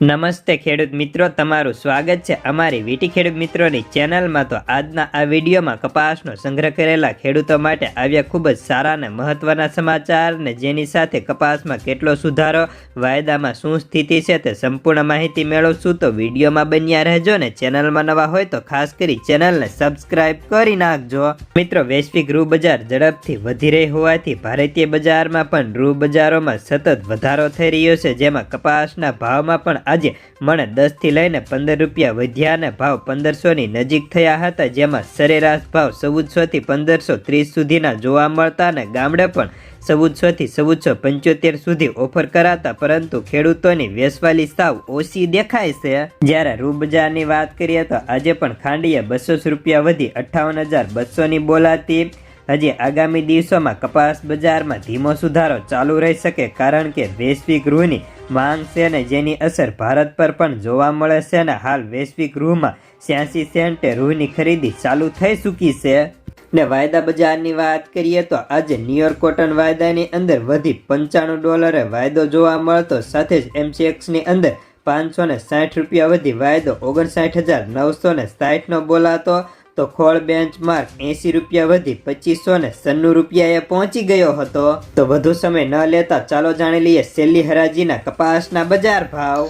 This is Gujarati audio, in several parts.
નમસ્તે ખેડૂત મિત્રો, તમારું સ્વાગત છે અમારી વીટી ખેડૂત મિત્રોની ચેનલમાં. તો આજના આ વિડીયોમાં કપાસનો સંગ્રહ કરેલા ખેડૂતો માટે આવ્યા ખૂબ જ સારા અને મહત્વના સમાચાર ને જેની સાથે કપાસમાં કેટલો સુધારો, વાયદામાં શું સ્થિતિ છે તે સંપૂર્ણ માહિતી મેળવશું. તો વિડીયોમાં બન્યા રહેજો ને ચેનલમાં નવા હોય તો ખાસ કરી ચેનલને સબસ્ક્રાઇબ કરી નાખજો. મિત્રો, વૈશ્વિક રૂ બજાર ઝડપથી વધી રહી હોવાથી ભારતીય બજારમાં પણ રૂ બજારોમાં સતત વધારો થઈ રહ્યો છે, જેમાં કપાસના ભાવમાં પણ આજે મણે દસથી લઈને પંદર રૂપિયા વધ્યા અને ભાવ પંદરસોની નજીક થયા હતા, જેમાં સરેરાશ ભાવ ચૌદસોથી પંદરસો ત્રીસ સુધીના જોવા મળતા અને ગામડે પણ ચૌદસોથી ચૌદસો પંચોતેર સુધી ઓફર કરાતા, પરંતુ ખેડૂતોની વેસવાલી સાવ ઓછી દેખાય છે. જ્યારે રૂબજારની વાત કરીએ તો આજે પણ ખાંડીએ બસો રૂપિયા વધી અઠ્ઠાવન હજાર બસોની બોલાતી હજી આગામી દિવસોમાં કપાસ બજારમાં ધીમો સુધારો ચાલુ રહી શકે, કારણ કે વૈશ્વિક રૂની માંગ છે અને જેની અસર ભારત પર પણ જોવા મળે છે અને હાલ વૈશ્વિક રૂહમાં છ્યાસી સેન્ટે રૂહની ખરીદી ચાલુ થઈ ચૂકી છે. ને વાયદા બજારની વાત કરીએ તો આજે ન્યુયોર્ક કોટન વાયદાની અંદર વધી પંચાણું ડોલરે વાયદો જોવા મળતો, સાથે જ એમસીએક્સની અંદર પાંચસો ને સાઠ રૂપિયા વધી વાયદો ઓગણસાઠ હજાર નવસો ને સાઠનો બોલાતો તો ખોળ બેન્ચમાર્ક એંસી રૂપિયા વધી પચીસો ને સન્નું રૂપિયાએ પહોંચી ગયો હતો. તો વધુ સમય ન લેતા ચાલો જાણી લઈએ છેલ્લી હરાજીના કપાસના બજાર ભાવ.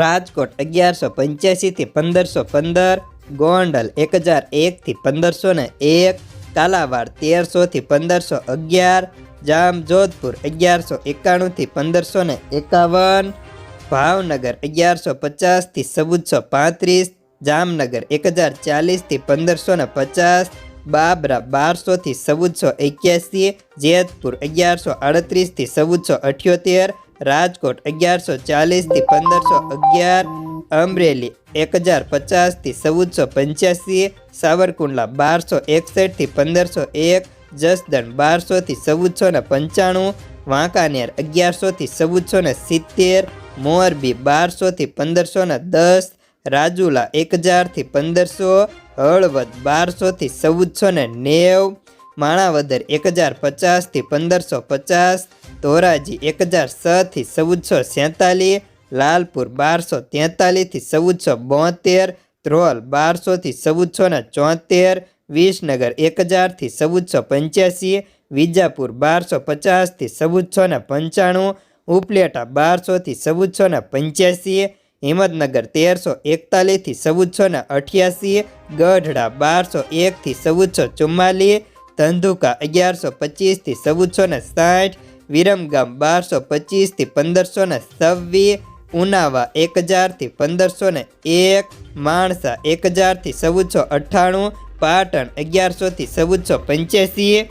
રાજકોટ અગિયારસો પંચ્યાસીથી પંદરસો પંદર, ગોંડલ એક હજાર એકથી પંદરસો ને એક કાલાવાડ તેરસોથી પંદરસો અગિયાર જામ જોધપુર અગિયારસો એકાણુંથી પંદરસો ને એકાવન, ભાવનગર અગિયારસો પચાસથી ચૌદસો પાંત્રીસ જામનગર એક હજાર ચાલીસથી પંદરસો ને પચાસ, બાબરા બારસોથી ચૌદસો એક્યાસી, જેતપુર અગિયારસો અડત્રીસથી ચૌદસો અઠ્યોતેર, રાજકોટ અગિયારસો ચાલીસથી પંદરસો અગિયાર, અમરેલી એક હજાર પચાસથી ચૌદસો પંચ્યાસી, સાવરકુંડલા બારસો એકસઠથી પંદરસો એક, જસદણ બારસોથી ચૌદસો ને પંચાણું, વાંકાનેર અગિયારસોથી ચૌદસો ને સિત્તેર, મોરબી બારસોથી પંદરસો ને દસ રાજુલા એક હજારથી પંદરસો, હળવદ બારસોથી ચૌદસો ને નેવ, માણાવદર એક હજાર પચાસથી પંદરસો પચાસ, ધોરાજી એક હજાર છથી ચૌદસો સેતાલીસ, લાલપુર બારસો તેતાલીસથી ચૌદસો બોતેર, ધ્રોલ બારસોથી ચૌદસો ને ચોતેર, વિસનગર એક હજારથી ચૌદસો પંચ્યાસી, વિજાપુર બારસો પચાસથી ચૌદસો ને પંચાણું, ઉપલેટા બારસોથી ચૌદસો ને પંચ્યાસી હિંમતનગર તેરસો એકતાલીસથી ચૌદસો ને અઠ્યાસી ગઢડા બારસો એકથી ચૌદસો ચુમ્માલીએ, ધંધુકા અગિયારસો પચીસથી ચૌદસો ને સાઠ, વિરમગામ બારસો પચીસથી પંદરસોને છવ્વીસ, ઉનાવા એક હજારથી પંદરસોને એક, માણસા એક હજારથી ચૌદસો અઠ્ઠાણું, પાટણ અગિયારસોથી ચૌદસો પંચ્યાસી